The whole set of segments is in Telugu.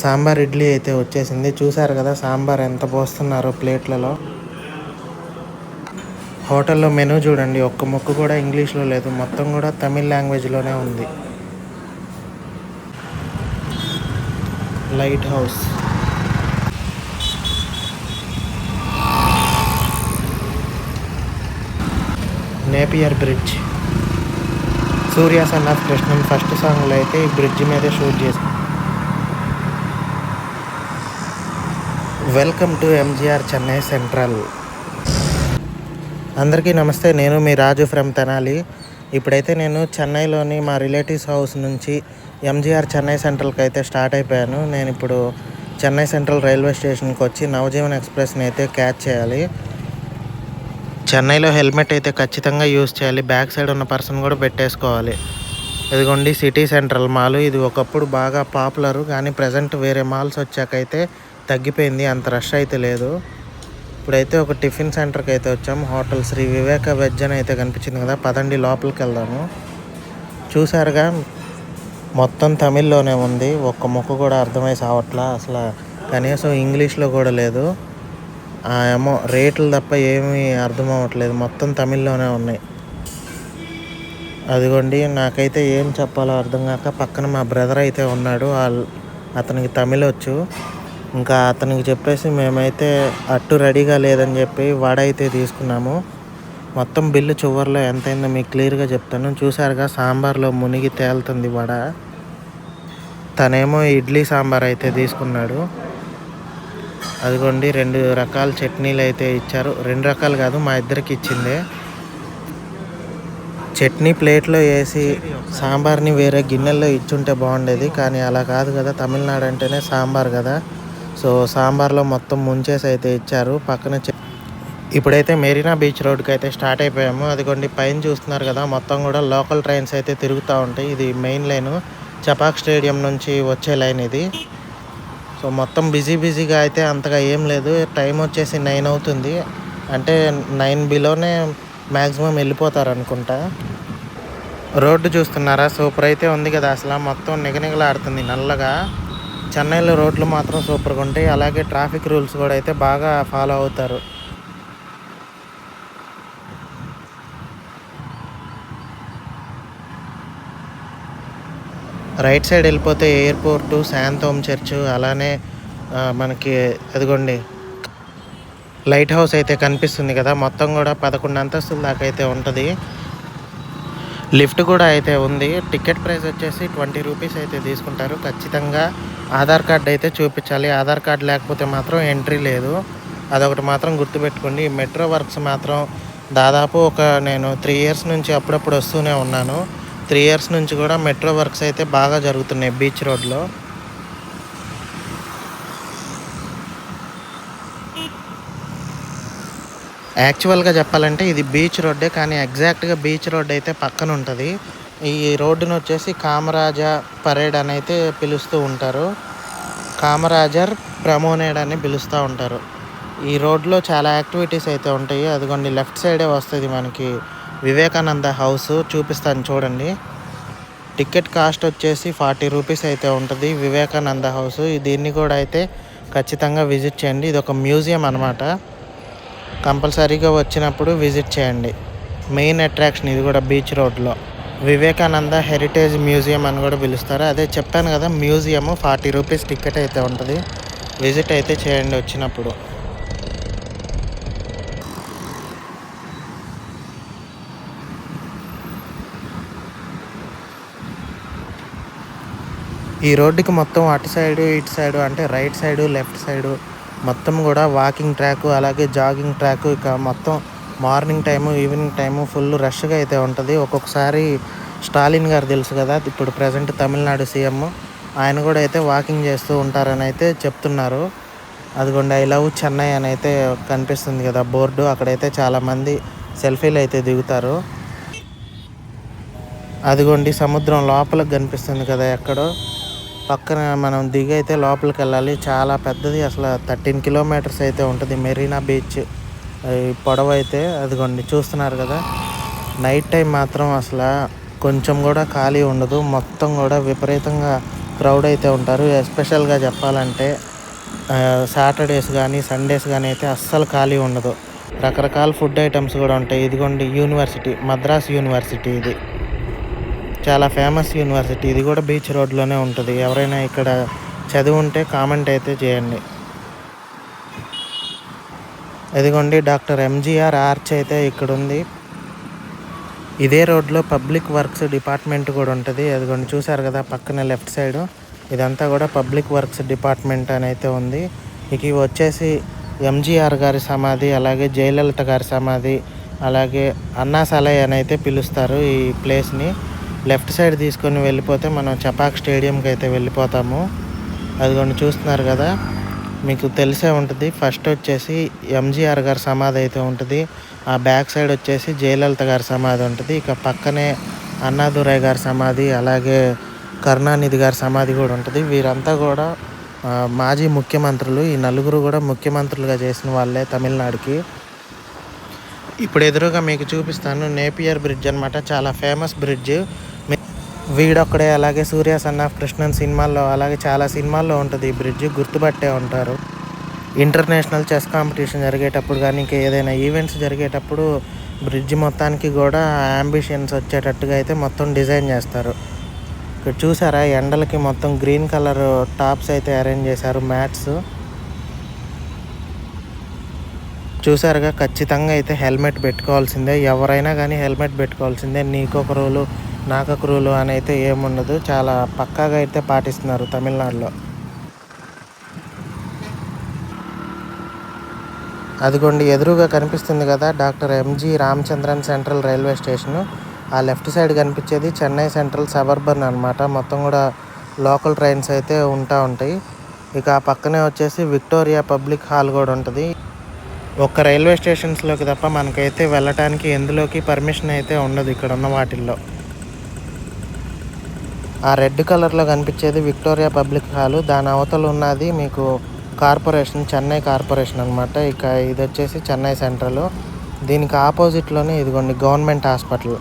సాంబార్ ఇడ్లీ అయితే వచ్చేసింది. చూసారు కదా సాంబార్ ఎంత పోస్తున్నారో ప్లేట్లలో. హోటల్లో మెనూ చూడండి. ఒక్క ముక్క కూడా ఇంగ్లీష్లో లేదు. మొత్తం కూడా తమిళ్ లాంగ్వేజ్లోనే ఉంది. Light house. Napier bridge. Surya son of Krishnan first సాంగ్లో అయితే ఈ బ్రిడ్జ్ మీదే షూట్ చేసింది welcome to MGR Chennai central అందరికీ నమస్తే నేను మీ రాజు ఫ్రమ్ తెనాలి. ఇప్పుడైతే నేను చెన్నైలోని మా రిలేటివ్స్ హౌస్ నుంచి ఎంజీఆర్ చెన్నై సెంట్రల్కి అయితే స్టార్ట్ అయిపోయాను. నేను ఇప్పుడు చెన్నై సెంట్రల్ రైల్వే స్టేషన్కి వచ్చి నవజీవన్ ఎక్స్ప్రెస్ని అయితే క్యాచ్ చేయాలి. చెన్నైలో హెల్మెట్ అయితే ఖచ్చితంగా యూజ్ చేయాలి. బ్యాక్ సైడ్ ఉన్న పర్సన్ కూడా పెట్టేసుకోవాలి. ఇదిగోండి సిటీ సెంట్రల్ మాల్. ఇది ఒకప్పుడు బాగా పాపులర్ కానీ ప్రజెంట్ వేరే మాల్స్ వచ్చాకైతే తగ్గిపోయింది అంత రష్ అయితే లేదు. ఇప్పుడైతే ఒక టిఫిన్ సెంటర్కి అయితే వచ్చాం హోటల్ శ్రీ వివేక వెజ్ అని అయితే కనిపించింది కదా పదండి లోపలికి వెళ్దాము. చూసారుగా మొత్తం తమిళ్ళోనే ఉంది ఒక్క ముక్క కూడా అర్థమై సావట్లా అసలు కనీసం ఇంగ్లీష్లో కూడా లేదు. ఆ ఏమో రేట్లు తప్ప ఏమీ అర్థం అవ్వట్లేదు మొత్తం తమిళ్ళోనే ఉన్నాయి. అదిగోండి నాకైతే ఏం చెప్పాలో అర్థం కాక పక్కన మా బ్రదర్ అయితే ఉన్నాడు అతనికి తమిళ్ వచ్చు ఇంకా అతనికి చెప్పేసి మేమైతే అట్టు రెడీగా లేదని చెప్పి వడ అయితే తీసుకున్నాము. మొత్తం బిల్లు చివరిలో ఎంతైందో మీకు క్లియర్గా చెప్తాను. చూసారుగా సాంబార్లో మునిగి తేలుతుంది వడ. తనేమో ఇడ్లీ సాంబార్ అయితే తీసుకున్నాడు. అదిగోండి రెండు రకాల చట్నీలు అయితే ఇచ్చారు. రెండు రకాలు కాదు మా ఇద్దరికి ఇచ్చిందే. చట్నీ ప్లేట్లో వేసి సాంబార్ని వేరే గిన్నెల్లో ఇచ్చుంటే బాగుండేది. కానీ అలా కాదు కదా తమిళనాడు అంటేనే సాంబార్ కదా. సో సాంబార్లో మొత్తం ముంచేసి అయితే ఇచ్చారు. పక్కన ఇప్పుడైతే మెరీనా బీచ్ రోడ్కి అయితే స్టార్ట్ అయిపోయాము. అదిగోండి పైన చూస్తున్నారు కదా మొత్తం కూడా లోకల్ ట్రైన్స్ అయితే తిరుగుతూ ఉంటాయి. ఇది మెయిన్ లైన్. చపాక్ స్టేడియం నుంచి వచ్చే లైన్ ఇది. సో మొత్తం బిజీ బిజీగా అయితే అంతగా ఏం లేదు. టైం వచ్చేసి నైన్ అవుతుంది. అంటే నైన్ బిలోనే మ్యాక్సిమం వెళ్ళిపోతారు అనుకుంటా. రోడ్డు చూస్తున్నారా? సూపర్ అయితే ఉంది కదా. అసలు మొత్తం నిగనిగలాడుతుంది నల్లగా. చెన్నైలో రోడ్లు మాత్రం సూపర్గా ఉంటాయి. అలాగే ట్రాఫిక్ రూల్స్ కూడా అయితే బాగా ఫాలో అవుతారు. రైట్ సైడ్ వెళ్ళిపోతే ఎయిర్పోర్టు శాంతోమ్ చర్చ్ అలానే మనకి అదిగోండి లైట్ హౌస్ అయితే కనిపిస్తుంది కదా. మొత్తం కూడా పదకొండు అంతస్తుల దాకా అయితే ఉంటుంది. లిఫ్ట్ కూడా అయితే ఉంది. టికెట్ ప్రైస్ వచ్చేసి ట్వంటీ రూపీస్ అయితే తీసుకుంటారు. ఖచ్చితంగా ఆధార్ కార్డ్ అయితే చూపించాలి. ఆధార్ కార్డ్ లేకపోతే మాత్రం ఎంట్రీ లేదు. అదొకటి మాత్రం గుర్తుపెట్టుకోండి. ఈ మెట్రో వర్క్స్ మాత్రం దాదాపు ఒక నేను త్రీ ఇయర్స్ నుంచి అప్పుడప్పుడు వస్తూనే ఉన్నాను. త్రీ ఇయర్స్ నుంచి కూడా మెట్రో వర్క్స్ అయితే బాగా జరుగుతున్నాయి బీచ్ రోడ్లో. యాక్చువల్గా చెప్పాలంటే ఇది బీచ్ రోడ్డే కానీ ఎగ్జాక్ట్గా బీచ్ రోడ్ అయితే పక్కన ఉంటుంది ఈ రోడ్డును వచ్చేసి కామరాజా పరేడ్ అని అయితే పిలుస్తూ ఉంటారు. కామరాజర్ ప్రమోనేడ్ అని పిలుస్తూ ఉంటారు. ఈ రోడ్లో చాలా యాక్టివిటీస్ అయితే ఉంటాయి. అదిగోండి లెఫ్ట్ సైడే వస్తుంది మనకి వివేకానంద హౌస్. చూపిస్తాను చూడండి. టికెట్ కాస్ట్ వచ్చేసి ఫార్టీ రూపీస్ అయితే ఉంటుంది వివేకానంద హౌస్. దీన్ని కూడా అయితే ఖచ్చితంగా విజిట్ చేయండి. ఇది ఒక మ్యూజియం అనమాట కంపల్సరీగా వచ్చినప్పుడు విజిట్ చేయండి. మెయిన్ అట్రాక్షన్ ఇది కూడా బీచ్ రోడ్లో. వివేకానంద హెరిటేజ్ మ్యూజియం అని కూడా పిలుస్తారు. అదే చెప్పాను కదా మ్యూజియం ఫార్టీ రూపీస్ టికెట్ అయితే ఉంటుంది. విజిట్ అయితే చేయండి వచ్చినప్పుడు. ఈ రోడ్డుకి మొత్తం అటు సైడు ఇటు సైడు అంటే రైట్ సైడు లెఫ్ట్ సైడు మొత్తం కూడా వాకింగ్ ట్రాక్ అలాగే జాగింగ్ ట్రాక్ ఇక మొత్తం morning time evening time full రష్గా అయితే ఉంటుంది. ఒక్కొక్కసారి స్టాలిన్ గారు తెలుసు కదా ఇప్పుడు ప్రజెంట్ తమిళనాడు సీఎం. ఆయన కూడా అయితే వాకింగ్ చేస్తూ ఉంటారని అయితే చెప్తున్నారు. అదిగోండి ఐ లవ్ చెన్నై అని అయితే కనిపిస్తుంది కదా బోర్డు. అక్కడైతే చాలామంది సెల్ఫీలు అయితే దిగుతారు. అదిగోండి సముద్రం లోపలికి కనిపిస్తుంది కదా ఎక్కడో. పక్కన మనం దిగి అయితే లోపలికి వెళ్ళాలి. చాలా పెద్దది అసలు థర్టీన్ కిలోమీటర్స్ అయితే ఉంటుంది మెరీనా బీచ్. పొడవు అయితే అదిగోండి చూస్తున్నారు కదా. నైట్ టైం మాత్రం అసలు కొంచెం కూడా ఖాళీ ఉండదు. మొత్తం కూడా విపరీతంగా క్రౌడ్ అయితే ఉంటారు. ఎస్పెషల్గా చెప్పాలంటే సాటర్డేస్ కానీ సండేస్ కానీ అయితే అస్సలు ఖాళీ ఉండదు. రకరకాల ఫుడ్ ఐటమ్స్ కూడా ఉంటాయి. ఇదిగోండి యూనివర్సిటీ మద్రాస్ యూనివర్సిటీ ఇది. చాలా ఫేమస్ యూనివర్సిటీ ఇది కూడా బీచ్ రోడ్లోనే ఉంటుంది. ఎవరైనా ఇక్కడ చదివి ఉంటే కామెంట్ అయితే చేయండి. ఇదిగోండి డాక్టర్ ఎంజీఆర్ ఆర్చ్ అయితే ఇక్కడ ఉంది ఇదే రోడ్లో పబ్లిక్ వర్క్స్ డిపార్ట్మెంట్ కూడా ఉంటుంది. అదిగోండి చూసారు కదా పక్కన లెఫ్ట్ సైడ్. ఇదంతా కూడా పబ్లిక్ వర్క్స్ డిపార్ట్మెంట్ అని అయితే ఉంది. ఇక ఇవి వచ్చేసి ఎంజీఆర్ గారి సమాధి అలాగే జయలలిత గారి సమాధి అలాగే అన్నాసాలయ్ అని అయితే పిలుస్తారు ఈ ప్లేస్ని. లెఫ్ట్ సైడ్ తీసుకొని వెళ్ళిపోతే మనం చపాక్ స్టేడియంకి అయితే వెళ్ళిపోతాము. అదిగోండి చూస్తున్నారు కదా మీకు తెలిసే ఉంటుంది. ఫస్ట్ వచ్చేసి ఎంజీఆర్ గారి సమాధి అయితే ఉంటుంది. ఆ బ్యాక్ సైడ్ వచ్చేసి జయలలిత గారి సమాధి ఉంటుంది. ఇక పక్కనే అన్నాదురై గారి సమాధి అలాగే కరుణానిధి గారి సమాధి కూడా ఉంటుంది. వీరంతా కూడా మాజీ ముఖ్యమంత్రులు ఈ నలుగురు కూడా ముఖ్యమంత్రులుగా చేసిన వాళ్ళే తమిళనాడుకి. ఇప్పుడు ఎదురుగా మీకు చూపిస్తాను నేపియర్ బ్రిడ్జ్ అన్నమాట. చాలా ఫేమస్ బ్రిడ్జ్ వీడొక్కడే అలాగే సూర్య సన్ ఆఫ్ కృష్ణన్ సినిమాల్లో అలాగే చాలా సినిమాల్లో ఉంటుంది ఈ బ్రిడ్జ్ గుర్తుపట్టే ఉంటారు. ఇంటర్నేషనల్ చెస్ కాంపిటీషన్ జరిగేటప్పుడు కానీ ఇంకా ఏదైనా ఈవెంట్స్ జరిగేటప్పుడు బ్రిడ్జ్ మొత్తానికి కూడా అంబిషన్స్ వచ్చేటట్టుగా అయితే మొత్తం డిజైన్ చేస్తారు. ఇక్కడ చూసారా ఎండలకి మొత్తం గ్రీన్ కలర్ టాప్స్ అయితే అరేంజ్ చేశారు మ్యాట్స్. చూసారుగా ఖచ్చితంగా అయితే హెల్మెట్ పెట్టుకోవాల్సిందే. ఎవరైనా కానీ హెల్మెట్ పెట్టుకోవాల్సిందే. నీకొక రోజు నాకక్రూలు అని అయితే ఏముండదు. చాలా పక్కాగా అయితే పాటిస్తున్నారు తమిళనాడులో. అదిగోండి ఎదురుగా కనిపిస్తుంది కదా doctor M G Ramachandran central railway station. ఆ లెఫ్ట్ సైడ్ కనిపించేది చెన్నై సెంట్రల్ సబర్బన్ అనమాట మొత్తం కూడా లోకల్ ట్రైన్స్ అయితే ఉంటా ఉంటాయి. ఇక ఆ పక్కనే వచ్చేసి విక్టోరియా పబ్లిక్ హాల్ కూడా ఉంటుంది. ఒక్క రైల్వే స్టేషన్స్లోకి తప్ప మనకైతే వెళ్ళటానికి ఎందులోకి పర్మిషన్ అయితే ఉండదు ఇక్కడ ఉన్న వాటిల్లో. ఆ రెడ్ కలర్లో కనిపించేది విక్టోరియా పబ్లిక్ హాల్. దాని అవతల ఉన్నది మీకు కార్పొరేషన్ చెన్నై కార్పొరేషన్ అనమాట ఇక ఇది వచ్చేసి చెన్నై సెంట్రల్. దీనికి ఆపోజిట్లోనే ఇదిగోండి గవర్నమెంట్ హాస్పిటల్.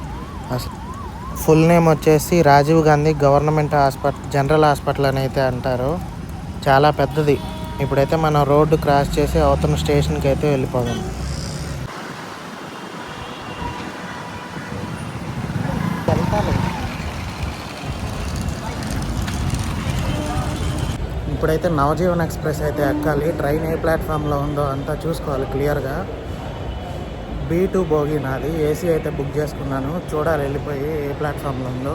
ఫుల్ నేమ్ వచ్చేసి Rajiv Gandhi government hospital general hospital అని అయితే అంటారు. చాలా పెద్దది. ఇప్పుడైతే మనం రోడ్డు క్రాస్ చేసి అవతల స్టేషన్కి అయితే వెళ్ళిపోదాం. ఇప్పుడైతే నవజీవన్ ఎక్స్ప్రెస్ అయితే ఎక్కాలి. ట్రైన్ ఏ ప్లాట్ఫామ్లో ఉందో అంతా చూసుకోవాలి క్లియర్గా. బీ టూ బోగి నాది. ఏసీ అయితే బుక్ చేసుకున్నాను. చూడాలి వెళ్ళిపోయి ఏ ప్లాట్ఫామ్లో ఉందో.